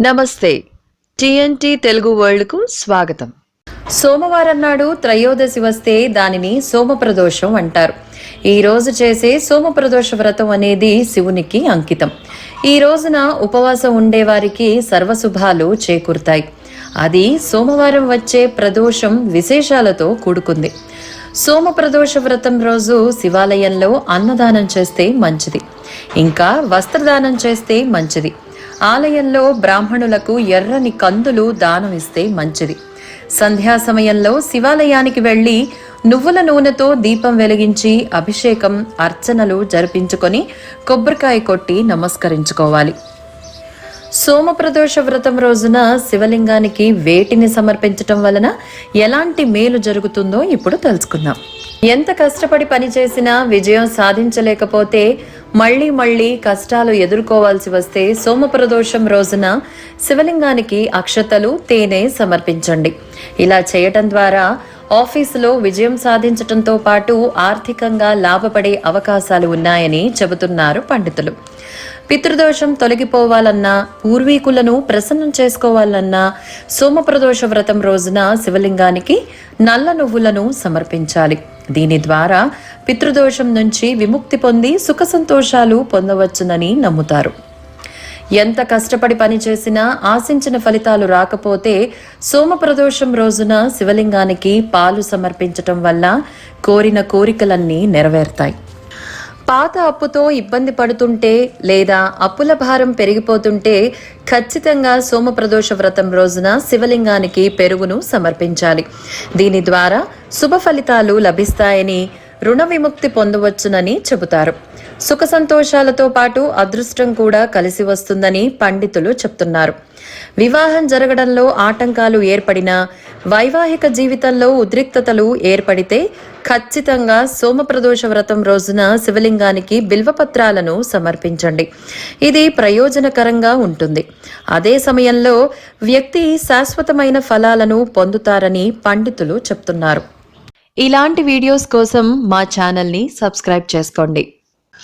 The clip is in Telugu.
నమస్తే. టిఎన్టి తెలుగు వరల్డ్కు స్వాగతం. సోమవారం నాడు త్రయోదశి వస్తే దానిని సోమప్రదోషం అంటారు. ఈ రోజు చేసే సోమప్రదోష వ్రతం అనేది శివునికి అంకితం. ఈ రోజున ఉపవాసం ఉండేవారికి సర్వశుభాలు చేకూరుతాయి. అది సోమవారం వచ్చే ప్రదోషం విశేషాలతో కూడుకుంది. సోమ ప్రదోష వ్రతం రోజు శివాలయంలో అన్నదానం చేస్తే మంచిది. ఇంకా వస్త్రదానం చేస్తే మంచిది. ఆలయంలో బ్రాహ్మణులకు ఎర్రని కందులు దానం ఇస్తే మంచిది. సంధ్యా సమయంలో శివాలయానికి వెళ్ళి నువ్వుల నూనెతో దీపం వెలిగించి అభిషేకం అర్చనలు జరిపించుకొని కొబ్బరికాయ కొట్టి నమస్కరించుకోవాలి. సోమప్రదోష వ్రతం రోజున శివలింగానికి వేటిని సమర్పించటం వలన ఎలాంటి మేలు జరుగుతుందో ఇప్పుడు తెలుసుకుందాం. ఎంత కష్టపడి పనిచేసినా విజయం సాధించలేకపోతే మళ్ళీ మళ్ళీ కష్టాలు ఎదుర్కోవాల్సి వస్తే సోమప్రదోషం రోజున శివలింగానికి అక్షతలు తేనె సమర్పించండి. ఇలా చేయటం ద్వారా ఆఫీసులో విజయం సాధించటంతో పాటు ఆర్థికంగా లాభపడే అవకాశాలు ఉన్నాయని చెబుతున్నారు పండితులు. పితృదోషం తొలగిపోవాలన్నా పూర్వీకులను ప్రసన్నం చేసుకోవాలన్నా సోమప్రదోష వ్రతం రోజున శివలింగానికి నల్ల నువ్వులను సమర్పించాలి. దీని ద్వారా పితృదోషం నుంచి విముక్తి పొంది సుఖ సంతోషాలు పొందవచ్చునని నమ్ముతారు. ఎంత కష్టపడి పనిచేసినా ఆశించిన ఫలితాలు రాకపోతే సోమప్రదోషం రోజున శివలింగానికి పాలు సమర్పించటం వల్ల కోరిన కోరికలన్నీ నెరవేరుతాయి. పాత అప్పుతో ఇబ్బంది పడుతుంటే లేదా అప్పుల భారం పెరిగిపోతుంటే ఖచ్చితంగా సోమప్రదోష వ్రతం రోజున శివలింగానికి పెరుగును సమర్పించాలి. దీని ద్వారా శుభ ఫలితాలు లభిస్తాయని రుణ విముక్తి పొందవచ్చునని చెబుతారు. సుఖ సంతోషాలతో పాటు అదృష్టం కూడా కలిసి వస్తుందని పండితులు చెప్తున్నారు. వివాహం జరగడంలో ఆటంకాలు ఏర్పడినా వైవాహిక జీవితంలో ఉద్రిక్తతలు ఏర్పడితే ఖచ్చితంగా సోమప్రదోష వ్రతం రోజున శివలింగానికి బిల్వపత్రాలను సమర్పించండి. ఇది ప్రయోజనకరంగా ఉంటుంది. అదే సమయంలో వ్యక్తి శాశ్వతమైన ఫలాలను పొందుతారని పండితులు చెప్తున్నారు. ఇలాంటి వీడియోస్ కోసం మా ఛానల్ని సబ్స్క్రైబ్ చేసుకోండి.